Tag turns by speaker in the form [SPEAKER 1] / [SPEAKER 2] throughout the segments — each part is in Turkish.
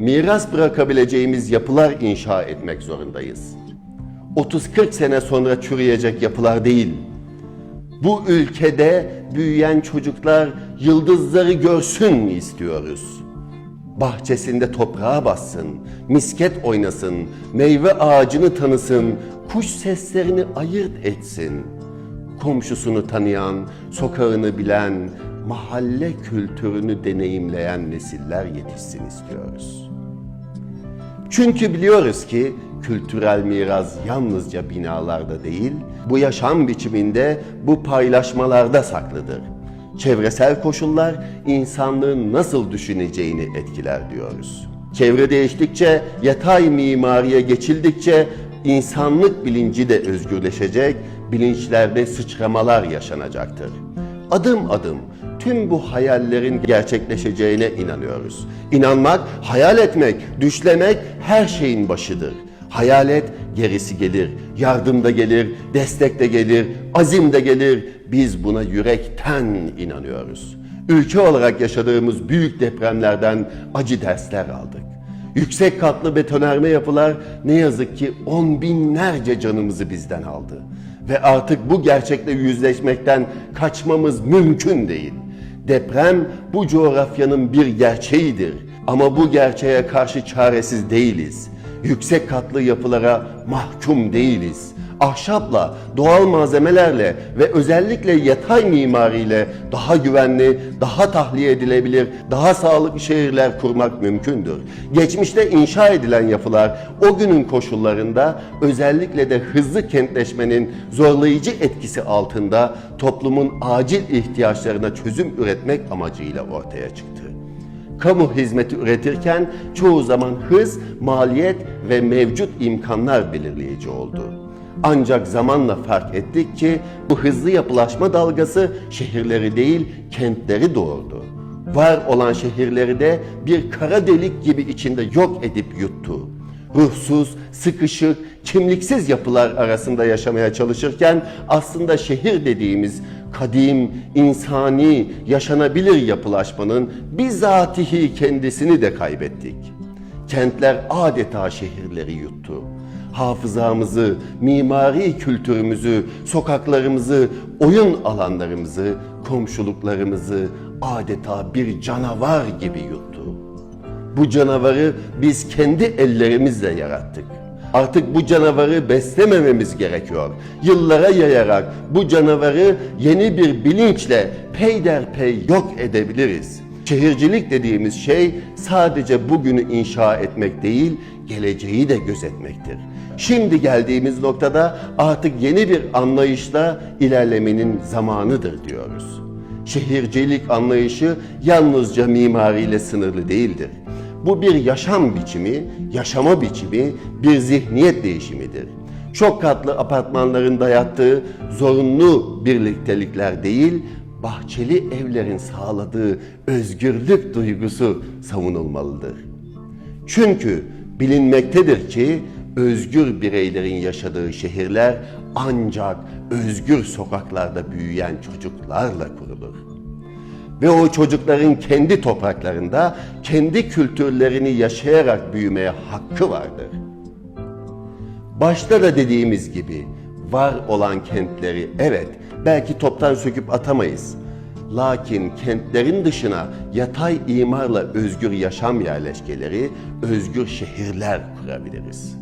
[SPEAKER 1] Miras bırakabileceğimiz yapılar inşa etmek zorundayız. 30-40 sene sonra çürüyecek yapılar değil. Bu ülkede büyüyen çocuklar yıldızları görsün istiyoruz. Bahçesinde toprağa bassın, misket oynasın, meyve ağacını tanısın, kuş seslerini ayırt etsin. Komşusunu tanıyan, sokağını bilen, mahalle kültürünü deneyimleyen nesiller yetişsin istiyoruz. Çünkü biliyoruz ki kültürel miras yalnızca binalarda değil, bu yaşam biçiminde, bu paylaşmalarda saklıdır. Çevresel koşullar insanlığın nasıl düşüneceğini etkiler diyoruz. Çevre değiştikçe, yatay mimariye geçildikçe insanlık bilinci de özgürleşecek, bilinçlerde sıçramalar yaşanacaktır. Adım adım tüm bu hayallerin gerçekleşeceğine inanıyoruz. İnanmak, hayal etmek, düşlemek her şeyin başıdır. Hayal et, gerisi gelir. Yardım da gelir, destek de gelir, azim de gelir. Biz buna yürekten inanıyoruz. Ülke olarak yaşadığımız büyük depremlerden acı dersler aldık. Yüksek katlı betonarme yapılar ne yazık ki on binlerce canımızı bizden aldı. Ve artık bu gerçekle yüzleşmekten kaçmamız mümkün değil. Deprem bu coğrafyanın bir gerçeğidir. Ama bu gerçeğe karşı çaresiz değiliz. Yüksek katlı yapılara mahkum değiliz. Ahşapla, doğal malzemelerle ve özellikle yatay mimariyle daha güvenli, daha tahliye edilebilir, daha sağlıklı şehirler kurmak mümkündür. Geçmişte inşa edilen yapılar o günün koşullarında özellikle de hızlı kentleşmenin zorlayıcı etkisi altında toplumun acil ihtiyaçlarına çözüm üretmek amacıyla ortaya çıktı kamu hizmeti üretirken çoğu zaman hız, maliyet ve mevcut imkanlar belirleyici oldu. Ancak zamanla fark ettik ki bu hızlı yapılaşma dalgası şehirleri değil kentleri doğurdu. Var olan şehirleri de bir kara delik gibi içinde yok edip yuttu. Ruhsuz, sıkışık, kimliksiz yapılar arasında yaşamaya çalışırken aslında şehir dediğimiz kadim, insani, yaşanabilir yapılaşmanın bizatihi kendisini de kaybettik. Kentler adeta şehirleri yuttu. Hafızamızı, mimari kültürümüzü, sokaklarımızı, oyun alanlarımızı, komşuluklarımızı adeta bir canavar gibi yuttu. Bu canavarı biz kendi ellerimizle yarattık. Artık bu canavarı beslemememiz gerekiyor. Yıllara yayarak bu canavarı yeni bir bilinçle peyderpey yok edebiliriz. Şehircilik dediğimiz şey sadece bugünü inşa etmek değil, geleceği de gözetmektir. Şimdi geldiğimiz noktada artık yeni bir anlayışla ilerlemenin zamanıdır diyoruz. Şehircilik anlayışı yalnızca mimariyle sınırlı değildir. Bu bir yaşam biçimi, yaşama biçimi, bir zihniyet değişimidir. Çok katlı apartmanların dayattığı zorunlu birliktelikler değil, bahçeli evlerin sağladığı özgürlük duygusu savunulmalıdır. Çünkü bilinmektedir ki özgür bireylerin yaşadığı şehirler ancak özgür sokaklarda büyüyen çocuklarla kurulur ve o çocukların kendi topraklarında kendi kültürlerini yaşayarak büyümeye hakkı vardır. Başta da dediğimiz gibi var olan kentleri evet belki toptan söküp atamayız. Lakin kentlerin dışına yatay imarla özgür yaşam yerleşkeleri, özgür şehirler kurabiliriz.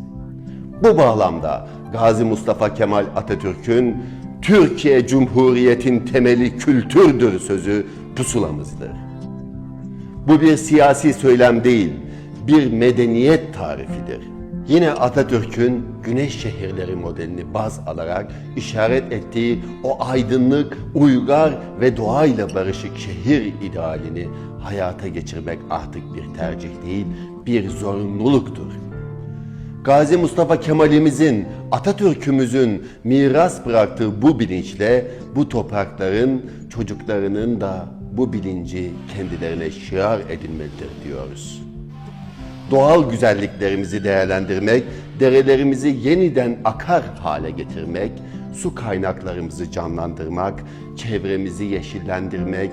[SPEAKER 1] Bu bağlamda Gazi Mustafa Kemal Atatürk'ün Türkiye Cumhuriyeti'nin temeli kültürdür sözü pusulamızdır. Bu bir siyasi söylem değil, bir medeniyet tarifidir. Yine Atatürk'ün güneş şehirleri modelini baz alarak işaret ettiği o aydınlık, uygar ve doğayla barışık şehir idealini hayata geçirmek artık bir tercih değil, bir zorunluluktur. Gazi Mustafa Kemal'imizin, Atatürk'ümüzün miras bıraktığı bu bilinçle bu toprakların çocuklarının da bu bilinci kendilerine şiar edinmelidir diyoruz. Doğal güzelliklerimizi değerlendirmek, derelerimizi yeniden akar hale getirmek, su kaynaklarımızı canlandırmak, çevremizi yeşillendirmek,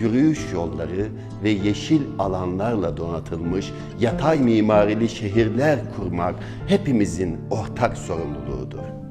[SPEAKER 1] yürüyüş yolları ve yeşil alanlarla donatılmış yatay mimarili şehirler kurmak hepimizin ortak sorumluluğu.